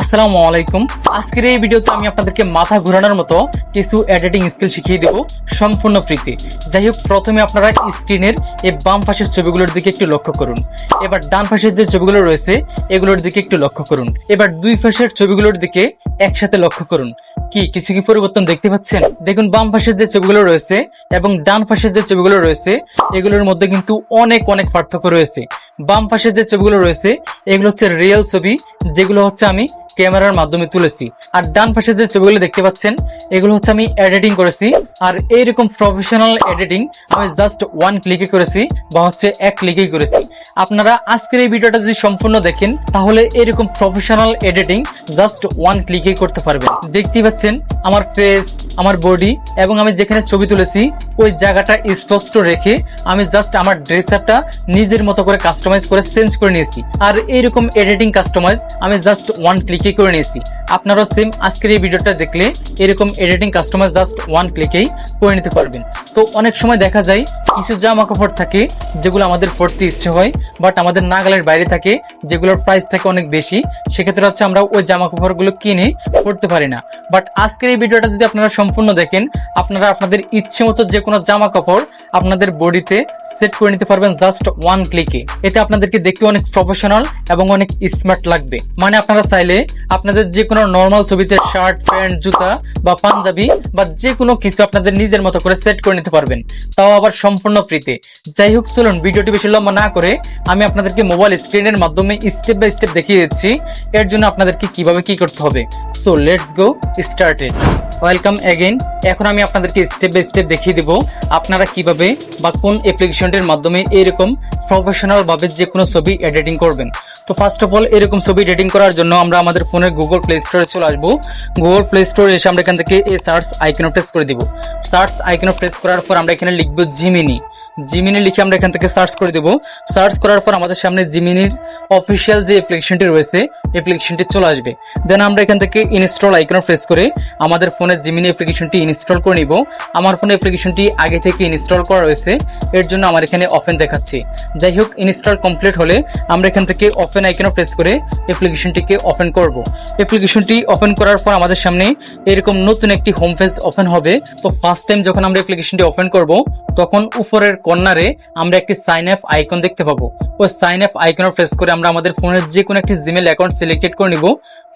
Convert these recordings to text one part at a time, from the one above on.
আসসালামু আলাইকুম। আজকের এই ভিডিওতে আমি আপনাদেরকে মাথা ঘোরানোর মতো কিছু এডিটিং স্কিল শিখিয়ে দেব সম্পূর্ণ ফ্রিতে। যাই হোক, প্রথমে আপনারা স্ক্রিনের এই বাম পাশের ছবিগুলোর দিকে একটু লক্ষ্য করুন। এবার ডান পাশের যে ছবিগুলো রয়েছে, এগুলোর দিকে একটু লক্ষ্য করুন। এবার দুই পাশের ছবিগুলোর দিকে একসাথে লক্ষ্য করুন। কি, কিছু কি পরিবর্তন দেখতে পাচ্ছেন? দেখুন, বাম পাশের যে ছবিগুলো রয়েছে এবং ডান পাশের যে ছবিগুলো রয়েছে, এগুলোর মধ্যে কিন্তু অনেক অনেক পার্থক্য রয়েছে। বাম পাশের যে ছবিগুলো রয়েছে, এগুলো হচ্ছে রিয়েল ছবি, যেগুলো হচ্ছে আমি ক্যামেরার মাধ্যমে তুলেছি। আর ডান পাশে যে ছবিগুলো দেখতে পাচ্ছেন, এগুলো হচ্ছে আমি এডিটিং করেছি। আর এইরকম প্রফেশনাল এডিটিং আমি জাস্ট ওয়ান ক্লিকে করেছি বা হচ্ছে এক ক্লিকেই করেছি। আপনারা আজকের এই ভিডিওটা যদি সম্পূর্ণ দেখেন, তাহলে এরকম প্রফেশনাল এডিটিং জাস্ট ওয়ান ক্লিকে করতে পারবেন। দেখতেই পাচ্ছেন, আমার ফেস আমার বডি এবং আমি যেখানে ছবি তুলেছি, ওই জায়গাটা স্পষ্ট রেখে আমি জাস্ট আমার ড্রেস নিজের মতো করে কাস্টমাইজ করে চেঞ্জ করে নিয়েছি। আর এইরকম এডিটিং কাস্টমাইজ আমি জাস্ট ওয়ান ক্লিকে করে নিয়েছি। আপনারাও সেম আজকের এই ভিডিওটা দেখলে এরকম এডিটিং কাস্টমাইজ জাস্ট ওয়ান ক্লিকেই করে নিতে পারবেন। তো অনেক সময় দেখা যায় কিছু জামা কাপড় থাকে যেগুলো আমাদের পড়তে ইচ্ছে হয় বাট আমাদের নাগালের বাইরে থাকে, যেগুলোর প্রাইস থাকে অনেক বেশি, সেক্ষেত্রে হচ্ছে আমরা ওই জামা কাপড়গুলো কিনে পড়তে পারি না। বাট আজকের এই ভিডিওটা যদি আপনারা সম্পূর্ণ দেখেন, আপনারা আপনাদের ইচ্ছে মতো যে কোনো জামা কাপড় আপনাদের বডিতে সেট করে নিতে পারবেন জাস্ট ওয়ান ক্লিকে এতে আপনাদেরকে দেখতে অনেক প্রফেশনাল এবং অনেক স্মার্ট লাগবে। মানে আপনারা চাইলে আপনাদের যে কোনো নর্মাল ছবিতে শার্ট প্যান্ট জুতা বা পাঞ্জাবি বা যে কোনো কিছু আপনাদের নিজের মতো করে সেট করে নিতে পারবেন। তাও আবার সম্পূর্ণ ফ্রিতে। যাই হোক, চলুন, ভিডিওটি বেশি লম্বা না করে আমি আপনাদেরকে মোবাইল স্ক্রিনের মাধ্যমে স্টেপ বাই স্টেপ দেখিয়ে দিচ্ছি। এর জন্য আপনাদেরকে কীভাবে কি করতে হবে। So let's go started welcome again এখন আমি আপনাদেরকে স্টেপ বাই স্টেপ দেখিয়ে দিব আপনারা কীভাবে বা কোন অ্যাপ্লিকেশনটির মাধ্যমে এরকম প্রফেশনাল ভাবে যে কোনো ছবি এডিটিং করবেন। তো ফার্স্ট অফ অল এরকম ছবি এডিটিং করার জন্য আমরা আমাদের ফোনের গুগল প্লে স্টোরে চলে আসব। গুগল প্লে স্টোরে এসে আমরা এখান থেকে এই সার্চ আইকনে প্রেস করে দিব। সার্চ আইকনে প্রেস করার পর আমরা এখানে লিখব জিমিনি জিমিনি লিখে আমরা এখান থেকে সার্চ করে দেব। সার্চ করার পর আমাদের সামনে জিমিনির অফিসিয়াল যে অ্যাপ্লিকেশনটি রয়েছে অ্যাপ্লিকেশনটি চলে আসবে। দেন আমরা এখান থেকে ইনস্টল আইকনে প্রেস করে আমাদের ফোনে জিমিনি অ্যাপ্লিকেশনটি ইনস্টল করে নিব। আমার ফোনে অ্যাপ্লিকেশনটি আগে থেকে ইনস্টল করা রয়েছে। এর জন্য আমার এখানে ওপেন দেখাচ্ছে। যাই হোক ইনস্টল কমপ্লিট হলে আমরা এখান থেকে ওপেন আইকনে প্রেস করে অ্যাপ্লিকেশনটিকে ওপেন করব। অ্যাপ্লিকেশনটি ওপেন করার পর আমাদের সামনে এরকম নতুন একটি হোম পেজ ওপেন হবে। তো ফার্স্ট টাইম যখন আমরা অ্যাপ্লিকেশনটি ওপেন করব, তখন উপরের কর্নারে আমরা একটি সাইন আপ আইকন দেখতে পাবো। ওই সাইন আপ আইকনে প্রেস করে আমরা আমাদের ফোনের যে কোনো একটি জিমেল অ্যাকাউন্ট সিলেক্টেড করে নিব।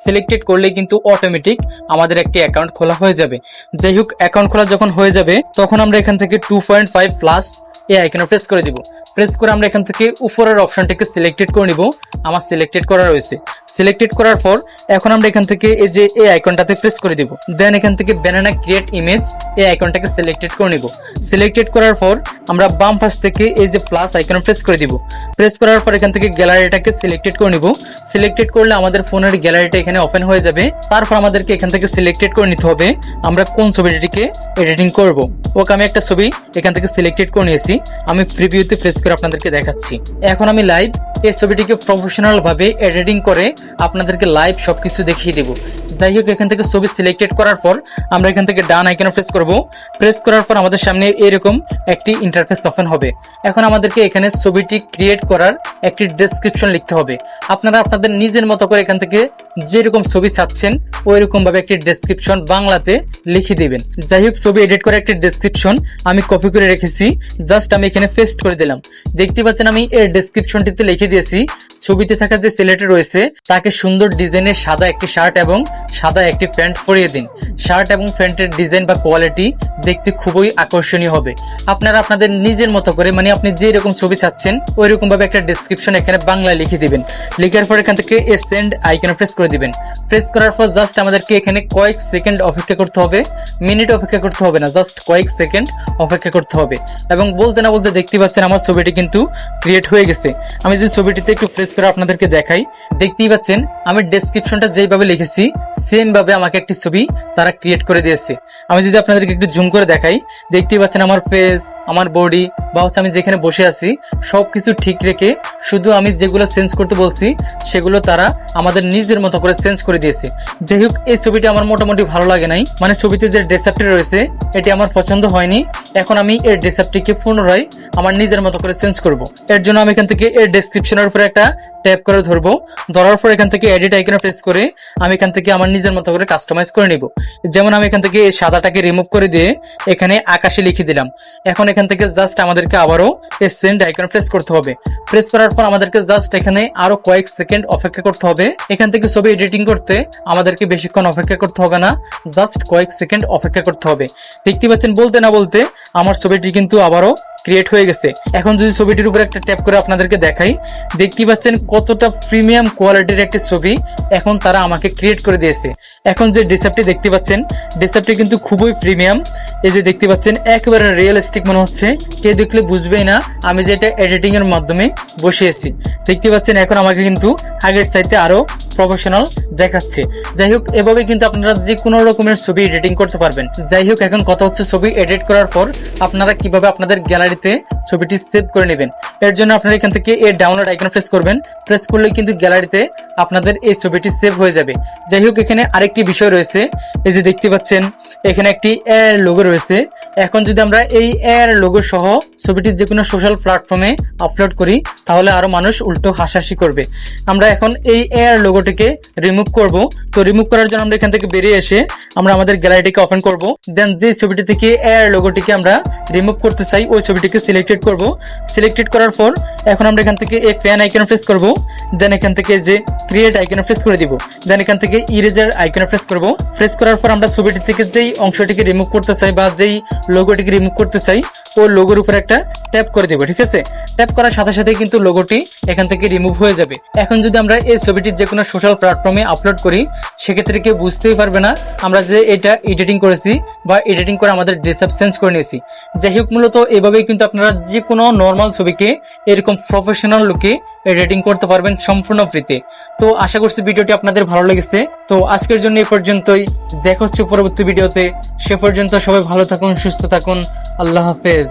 সিলেক্টেড করলেই কিন্তু অটোমেটিক আমাদের একটি অ্যাকাউন্ট খোলা হয়ে যাবে। যাই হোক অ্যাকাউন্ট খোলা যখন হয়ে যাবে, তখন আমরা এখান থেকে টু পয়েন্ট ফাইভ প্লাস এই আইকনে প্রেস করে দিব। প্রেস করে আমরা এখান থেকে উপরের অপশনটিকে সিলেক্টেড করে নিব। আমার সিলেক্টেড করা রয়েছে। সিলেক্টেড করার পর এখন আমরা এখান থেকে এই যে এই আইকনটাতে প্রেস করে দিব। দেন এখান থেকে ব্যানানা ক্রিয়েট ইমেজ এই আইকনটাকে সিলেক্টেড করে নিব। সিলেক্টেড করার পর আমরা বাম পাশ থেকে এই যে প্লাস আইকন প্রেস করে দিব। প্রেস করার পর এখান থেকে গ্যালারিটাকে সিলেক্টেড করে নিব। সিলেক্টেড করলে আমাদের ফোনের গ্যালারিটা এখানে ওপেন হয়ে যাবে। তারপর আমাদেরকে এখান থেকে সিলেক্টেড করে নিতে হবে। আমরা কোন ছবিটিকে এডিটিং করব। ওকে আমি একটা ছবি এখান থেকে সিলেক্টেড করে নিয়েছি। আমি প্রিভিউতে প্রেস করে আপনাদেরকে দেখাচ্ছি। এখন আমি লাইভ এই ছবিটিকে প্রফেশনাল ভাবে এডিটিং করে আপনাদেরকে লাইভ সবকিছু দেখিয়ে দেব। যাই হোক, এখান থেকে ছবি সিলেক্টেড করার পর আমরা এখান থেকে ডান আইকনে প্রেস করব। প্রেস করার পর আমাদের সামনে এরকম একটি ইন্টারফেস ওপেন হবে। এখন আমাদেরকে এখানে ছবিটি ক্রিয়েট করার একটি ডেসক্রিপশন লিখতে হবে। আপনারা আপনাদের নিজের মতো করে এখান থেকে যেরকম ছবি চাচ্ছেন ওই ভাবে একটি ডেসক্রিপশন বাংলাতে লিখে দিবেন। যাই হোক, ছবি এডিট করে একটি ডেসক্রিপশন আমি কপি করে রেখেছি। জাস্ট আমি এখানে পেস্ট করে দিলাম। দেখতে পাচ্ছেন আমি এর ডেসক্রিপশনটিতে লিখে দিয়েছি। ছবিতে থাকা যে ছেলেটি রয়েছে, তাকে সুন্দর ডিজাইনের সাদা একটি শার্ট এবং সাদা একটি প্যান্ট পরিয়ে দিন। শার্ট এবং প্যান্টের ডিজাইন বা কোয়ালিটি দেখতে খুবই আকর্ষণীয় হবে। আপনারা আপনাদের নিজের মতো করে মানে আপনি যে রকম ছবি চাচ্ছেন ওই রকম ভাবে একটা ডেসক্রিপশন এখানে বাংলায় লিখে দিবেন। লিখার পর এখান থেকে এ সেন্ড আইকনে প্রেস করে দিবেন। প্রেস করার পর জাস্ট আমাদেরকে এখানে কয়েক সেকেন্ড অপেক্ষা করতে হবে। মিনিট অপেক্ষা করতে হবে না জাস্ট কয়েক সেকেন্ড অপেক্ষা করতে হবে। এবং বলতে না বলতে দেখতে পাচ্ছেন আমার ছবিটি কিন্তু ক্রিয়েট হয়ে গেছে। আমি যদি ছবিটিতে একটু প্রেস করে আপনাদেরকে দেখাই, দেখতেই পাচ্ছেন, আমি ডেসক্রিপশনটা যেইভাবে লিখেছি সেম ভাবে আমাকে একটি ছবি তারা ক্রিয়েট করে দিয়েছে। আমি যদি আপনাদেরকে একটু জুম করে দেখাই, দেখতেই পাচ্ছেন আমার ফেস আমার বডি বা হচ্ছে আমি যেখানে বসে আছি সব কিছু ঠিক রেখে শুধু আমি যেগুলো চেঞ্জ করতে বলছি, সেগুলো তারা আমাদের নিজের মতো করে চেঞ্জ করে দিয়েছে। যাই হোক, এই ছবিটা আমার মোটামুটি ভালো লাগে নাই। মানে ছবিতে যে ড্রেসআপটি রয়েছে, এটি আমার পছন্দ হয়নি। এখন আমি এর ড্রেসআপটিকে পুনরায় আমার নিজের মতো করে চেঞ্জ করব। এর জন্য আমি এখান থেকে এর ডেসক্রিপশনের উপরে একটা ট্যাপ করে ধরবো। ধরার পর এখান থেকে এডিট আইকনে প্রেস করে আমি এখান থেকে আমার নিজের মতো করে কাস্টমাইজ করে নিব। যেমন আমি এখান থেকে এই সাদাটাকে রিমুভ করে দিয়ে এখানে আকাশে লিখে দিলাম। এখন এখান থেকে জাস্ট আমাদেরকে আবারও এই সেন্ড আইকনে প্রেস করতে হবে। প্রেস করার পর আমাদেরকে জাস্ট এখানে আরও কয়েক সেকেন্ড অপেক্ষা করতে হবে। এখান থেকে ছবি এডিটিং করতে আমাদেরকে বেশিক্ষণ অপেক্ষা করতে হবে না। জাস্ট কয়েক সেকেন্ড অপেক্ষা করতে হবে। দেখতে পাচ্ছেন, বলতে না বলতে আমার ছবিটি কিন্তু আবারও ক্রিয়েট হয়ে গেছে। এখন যদি ছবিটির উপর একটা ট্যাপ করে আপনাদেরকে দেখাই দেখতে পাচ্ছেন কতটা প্রিমিয়াম কোয়ালিটির একটি ছবি এখন তারা আমাকে ক্রিয়েট করে দিয়েছে। এখন যে ডিসেপটি দেখতে পাচ্ছেন ডিসেপটি কিন্তু খুবই প্রিমিয়াম এই যে দেখতে পাচ্ছেন, একেবারে রিয়েলিস্টিক মনে হচ্ছে। কে দেখলে বুঝবেই না, আমি যে এটা এডিটিং এর মাধ্যমে বসিয়েছি। দেখতে পাচ্ছেন, এখন আমাকে কিন্তু আগের চাইতে আরও প্রফেশনাল দেখাচ্ছে। যাই হোক, এভাবে কিন্তু আপনারা যে কোনো রকমের ছবি এডিটিং করতে পারবেন। যাই হোক, এখন কথা হচ্ছে ছবি এডিট করার পর আপনারা কীভাবে আপনাদের গ্যালারিতে ছবিটি সেভ করে নেবেন। এর জন্য আপনারা এখান থেকে এই ডাউনলোড আইকন প্রেস করবেন। প্রেস করলে কিন্তু গ্যালারিতে আপনাদের এই ছবিটি সেভ হয়ে যাবে। যাই হোক, এখানে আরেকটি বিষয় রয়েছে। এই যে দেখতে পাচ্ছেন, এখানে একটি এর লোগো রয়েছে। এখন যদি আমরা এই এর লোগো সহ ছবিটি যে কোনো সোশ্যাল প্ল্যাটফর্মে আপলোড করি, তাহলে আরও মানুষ উল্টো হাসাহাসি করবে। আমরা এখন এই এর লোগোটিকে রিমুভ করব। তো রিমুভ করার জন্য আমরা এখান থেকে বেরিয়ে এসে আমরা আমাদের গ্যালারিটিকে ওপেন করব। দেন যে ছবিটি থেকে এর লোগোটিকে আমরা রিমুভ করতে চাই, ওই ছবিটিকে সিলেক্টেড করব। সিলেক্টেড করার পর এখন আমরা এখান থেকে এই ফ্যান আইকনে প্রেস করব। দেন এখান থেকে যে ক্রিয়েট আইকনে প্রেস করে দিব। দেন এখান থেকে ইরেজার আইকনে প্রেস করব। প্রেস করার পর আমরা ছবিটি থেকে যেই অংশটিকে রিমুভ করতে চাই বা যেই লোগোটিকে রিমুভ করতে চাই, ওই লোগোর উপর একটা ট্যাপ করে দিব, ঠিক আছে? ট্যাপ করার সাথে সাথে কিন্তু লোগোটি এখান থেকে রিমুভ হয়ে যাবে। এখন যদি আমরা এই ছবিটির যে কোনো সোশ্যাল প্ল্যাটফর্মে আপলোড করি, সেক্ষেত্রে কেউ বুঝতেই পারবে না আমরা যে এটা এডিটিং করেছি বা এডিটিং করে আমাদের ড্রেসআপ চেঞ্জ করে নিয়েছি। যাই হোক, মূলত এভাবেই কিন্তু আপনারা যে কোনো নর্মাল ছবিকে এরকম প্রফেশনাল লুকে এডিটিং করতে পারবেন সম্পূর্ণ ফ্রিতে তো আশা করছি ভিডিওটি আপনাদের ভালো লেগেছে। তো আজকের জন্য এই পর্যন্তই। দেখা হচ্ছে পরবর্তী ভিডিওতে। সে পর্যন্ত সবাই ভালো থাকুন, সুস্থ থাকুন। আল্লাহ হাফেজ।